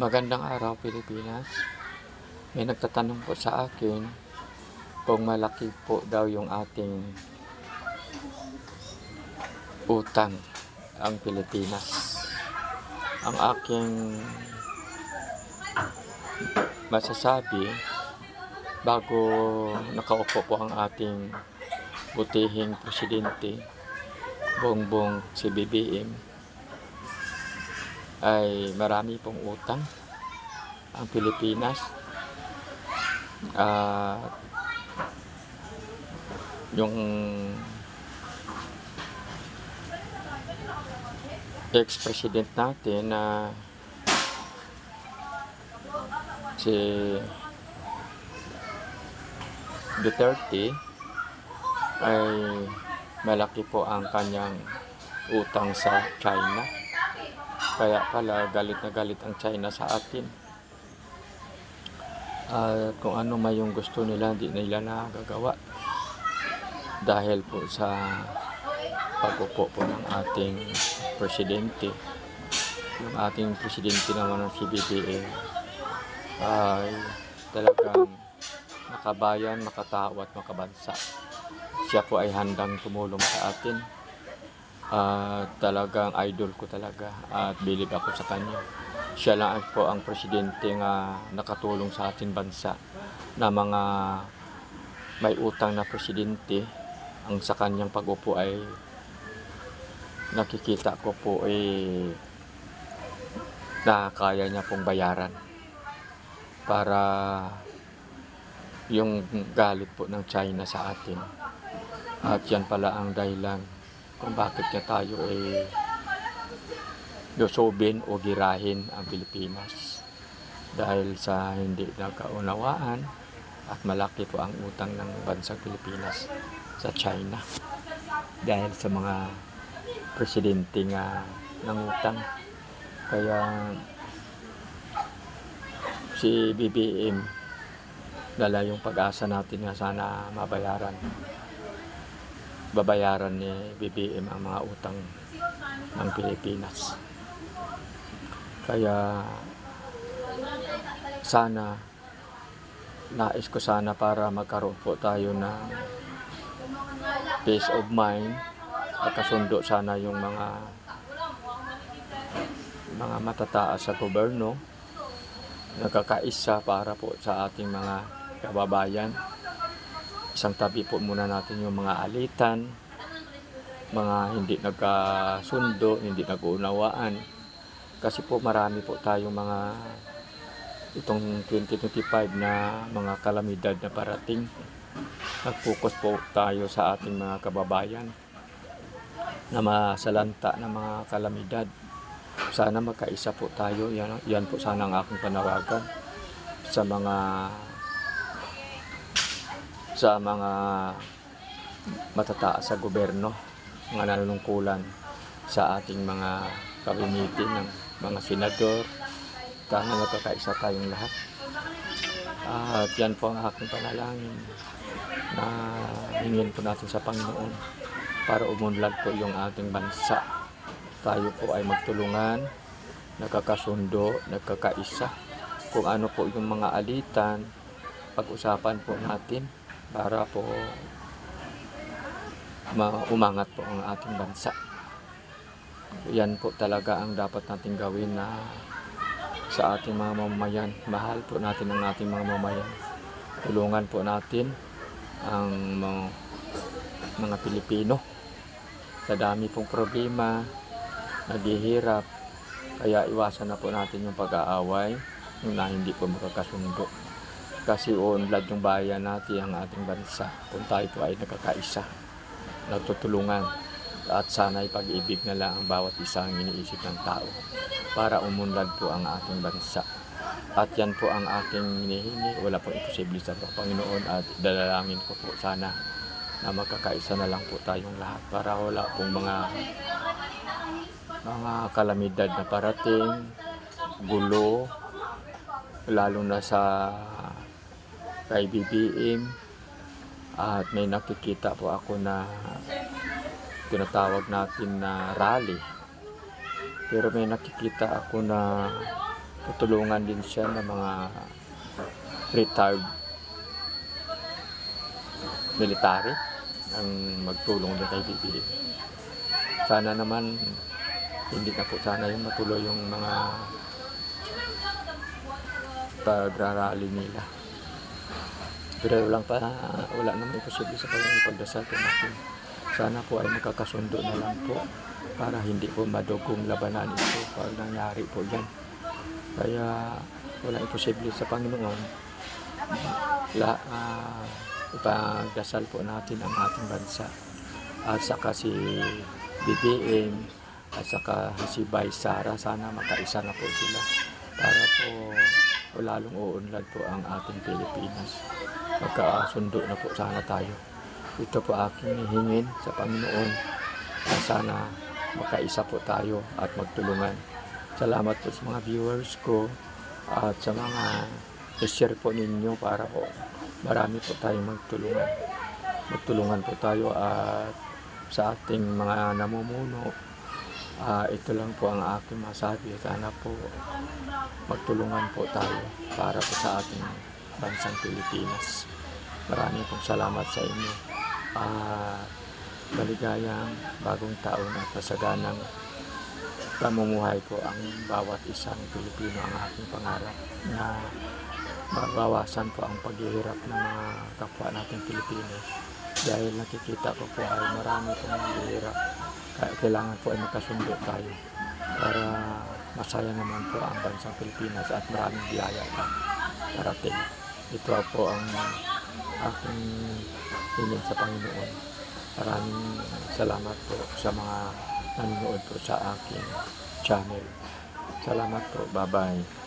Magandang araw Pilipinas. May nagtatanong po sa akin kung malaki po daw yung ating utang ang Pilipinas. Ang aking masasabi bago nakaupo po ang ating butihing presidente Bongbong si BBM ay marami pong utang ang Pilipinas. At yung ex-president natin na si Duterte ay malaki po ang kanyang utang sa China. Kaya pala galit na galit ang China sa atin. At kung ano may yung gusto nila, hindi nila nagagawa. Dahil po sa pag-upo po ng ating presidente. Yung ating presidente naman ng CBDA ay talagang makabayan, makatao at makabansa. Siya po ay handang tumulong sa atin. At talagang idol ko talaga at bilib ako sa kanya. Siya lang po ang presidente nga nakatulong sa ating bansa na mga may utang na presidente ang sa kanyang pag-upo ay nakikita ko po eh na kaya niya pong bayaran para yung galit po ng China sa atin. At yan pala ang dahilan kung bakit niya tayo ay lusobin o girahin ang Pilipinas. Dahil sa hindi nagkaunawaan at malaki po ang utang ng bansang Pilipinas sa China. Dahil sa mga presidente nga nangutang. Kaya si BBM dala yung pag-asa natin nga sana mabayaran babayaran ni BBM ang mga utang ng Pilipinas kaya sana nais ko sana para magkaroon po tayo ng peace of mind at kasundo sana yung mga mga matataas sa gobyerno nagkakaisa para po sa ating mga kababayan. Isang tabi po muna natin yung mga alitan, mga hindi nagkasundo, hindi nag-uunawaan. Kasi po marami po tayong mga itong 2025 na mga kalamidad na parating. Nag-focus po tayo sa ating mga kababayan na masalanta ng mga kalamidad. Sana magkaisa po tayo. Yan, yan po sana ang aking panawagan sa mga sa mga matataas sa gobyerno, mga nanunungkulan sa ating mga kabinete ng mga senador. Sana magkakaisa tayong lahat. At yan po ang aking panalangin na hingin po natin sa Panginoon para umunlad po yung ating bansa tayo po ay magtulungan, nagkakasundo, nagkakaisa. Kung ano po yung mga alitan, pag-usapan po natin para po ma- umangat po ang ating bansa. Yan po talaga ang dapat natin gawin na sa ating mga mamamayan. Mahal po natin ang ating mga mamamayan. Tulungan po natin ang mga, mga Pilipino sa dami pong problema, naghihirap. Kaya iwasan na po natin yung pag-aaway na hindi po makakasundo. Kasi unlad yung bayan natin, ang ating bansa, kung tayo po ay nakakaisa, nagtutulungan. At sana'y pag-ibig na lang ang bawat isa ang iniisip ng tao para umunlad po ang ating bansa. At yan po ang aking hinihingi. Wala po imposible sa Panginoon at dalalangin ko po sana na magkakaisa na lang po tayong lahat para wala pong mga mga kalamidad na parating, gulo, lalo na sa kay BBM at may nakikita po ako na tinatawag natin na rally pero may nakikita ako na tutulungan din siya ng mga retired military ang magtulong din kay BBM. Sana naman hindi na po sana yung matuloy yung mga pagrarally nila. Pero lang pa, wala naman imposible sa kanyang pagdasal po natin. Sana po ay makakasundo na lang po para hindi po madugong labanan ito pag nangyari po yan. Kaya wala imposible sa Panginoon. La, ah, ipagdasal po natin ang ating bansa. At saka si BBM at saka si Bay Sara sana makaisa na po sila para po lalong uunlad po ang ating Pilipinas. Magkasundo na po sana tayo. Ito po aking hihingin sa Panginoon na sana makaisa po tayo at magtulungan. Salamat po sa mga viewers ko at sa mga share po ninyo para po marami po tayong magtulungan. Magtulungan po tayo at sa ating mga namumuno Ah, ito lang po ang aking masabi. Sana po magtulungan po tayo para po sa ating bansang Pilipinas. Maraming pong salamat sa inyo. Ah, maligayang bagong taon at kasaganang pamumuhay po ang bawat isang Pilipino ang aking pangarap na mabawasan po ang paghihirap ng mga kapwa nating Pilipino dahil nakikita ko po ay marami pong naghihirap kaya kailangan po ay makasundo tayo para masaya naman po ang bansang Pilipinas at maraming biyaya na darating. Ito po ang aking hiling sa Panginoon. Maraming salamat po sa mga nanonood po sa aking channel. Salamat po. Bye-bye.